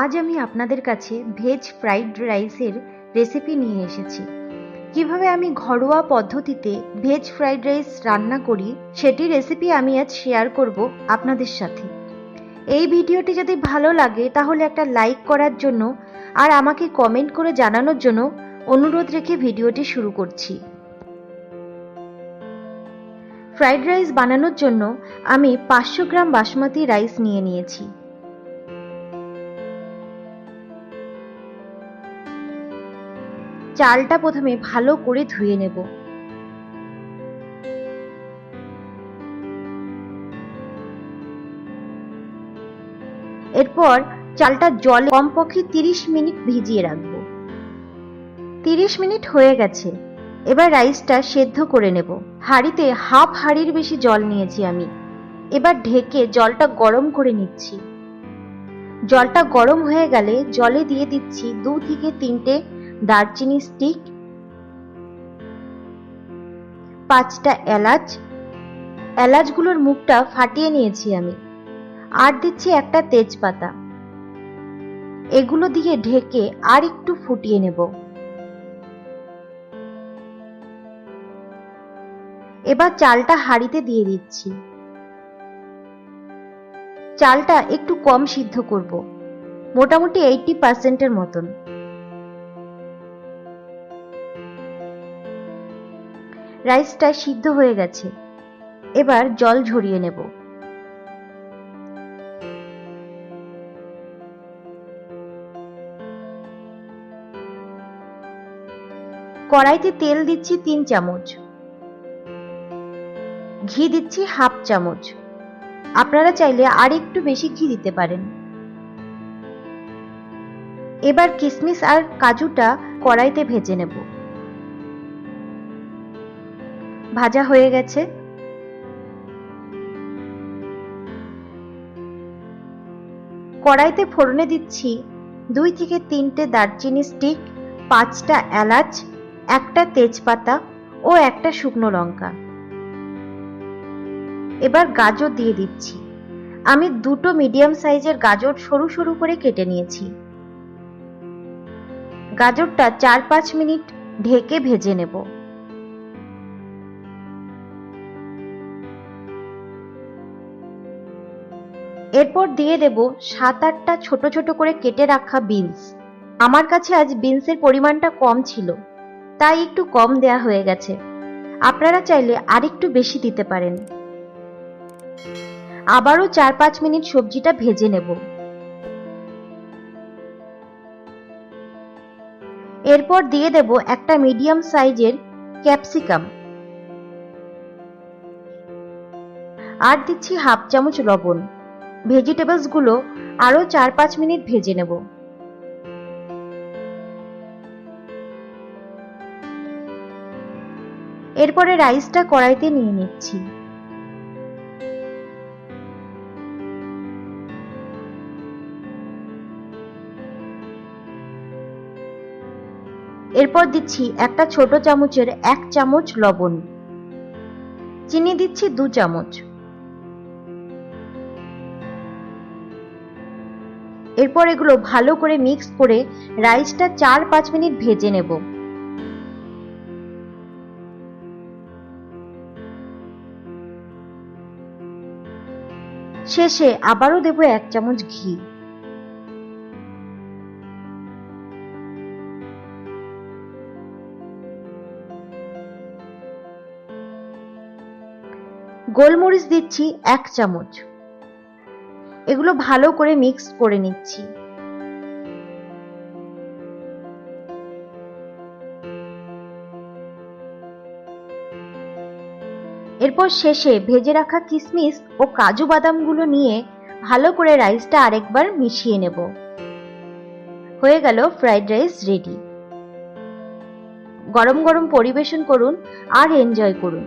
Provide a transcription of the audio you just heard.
আজ আমি আপনাদের কাছে ভেজ ফ্রাইড রাইসের রেসিপি নিয়ে এসেছি। কীভাবে আমি ঘরোয়া পদ্ধতিতে ভেজ ফ্রাইড রাইস রান্না করি, সেটি রেসিপি আমি আজ শেয়ার করব আপনাদের সাথে। এই ভিডিওটি যদি ভালো লাগে, তাহলে একটা লাইক করার জন্য আর আমাকে কমেন্ট করে জানানোর জন্য অনুরোধ রেখে ভিডিওটি শুরু করছি। ফ্রাইড রাইস বানানোর জন্য আমি পাঁচশো গ্রাম বাসমতি রাইস নিয়ে নিয়েছি। চালটা প্রথমে ভালো করে ধুয়ে নেব। এরপর চালটা জলে কমপক্ষে তিরিশ মিনিট ভিজিয়ে রাখব। তিরিশ মিনিট হয়ে গেছে। এবার রাইসটা সেদ্ধ করে নেব। হাঁড়িতে হাফ হাঁড়ির বেশি জল নিয়েছি আমি। এবার ঢেকে জলটা গরম করে নিচ্ছি। জলটা গরম হয়ে গেলে জলে দিয়ে দিচ্ছি দু থেকে তিনটে দারচিনি স্টিক, পাঁচটা এলাচ। এলাচগুলোর মুখটা ফাটিয়ে নিয়েছি আমি। আর দিচ্ছি একটা তেজপাতা। এগুলো দিয়ে ঢেকে আর একটু ফুটিয়ে নেব। এবার চালটা হাঁড়িতে দিয়ে দিচ্ছি। চালটা একটু কম সিদ্ধ করব। মোটামুটি এইটি পার্সেন্টের মতন। রাইসটা সিদ্ধ হয়ে গেছে। এবার জল ঝরিয়ে নেব। কড়াইতে তেল দিচ্ছি তিন চামচ। ঘি দিচ্ছি হাফ চামচ। আপনারা চাইলে আর একটু বেশি ঘি দিতে পারেন। এবার কিশমিশ আর কাজুটা কড়াইতে ভেজে নেব। ভাজা হয়ে গেছে। কড়াইতে ফোড়নে দিচ্ছি দুই থেকে তিনটে দারচিনি স্টিক পাঁচটা এলাচ, একটা তেজপাতা ও একটা শুকনো লঙ্কা। এবার গাজর দিয়ে দিচ্ছি। আমি দুটো মিডিয়াম সাইজের গাজর সরু সরু করে কেটে নিয়েছি। গাজরটা চার পাঁচ মিনিট ঢেকে ভেজে নেব। এরপর দিয়ে দেব সাত আটটা ছোট ছোট করে কেটে রাখা বিনস। আমার কাছে আজ বিনসের পরিমাণটা কম ছিল, তাই একটু কম দেয়া হয়ে গেছে। আপনারা চাইলে আরেকটু বেশি দিতে পারেন। আবারও চার পাঁচ মিনিট সবজিটা ভেজে নেব। এরপর দিয়ে দেব একটা মিডিয়াম সাইজের ক্যাপসিকাম। আর দিচ্ছি হাফ চামচ লবণ। ভেজিটেবলসগুলো আরও চার পাঁচ মিনিট ভেজে নেব। এরপরে রাইসটা কড়াইতে নিয়ে নিচ্ছি। এরপর দিচ্ছি একটা ছোট চামচের এক চামচ লবণ। চিনি দিচ্ছি দু চামচ। এরপর এগুলো ভালো করে মিক্স করে রাইসটা চার পাঁচ মিনিট ভেজে নেব। শেষে আবারও দেব এক চামচ ঘি। গোলমরিচ দিচ্ছি এক চামচ। এগুলো ভালো করে মিক্স করে নিচ্ছি। এরপর শেষে ভেজে রাখা কিশমিশ ও কাজু বাদামগুলো নিয়ে ভালো করে রাইসটা আরেকবার মিশিয়ে নেব। হয়ে গেল ফ্রাইড রাইস রেডি গরম গরম পরিবেশন করুন আর এনজয় করুন।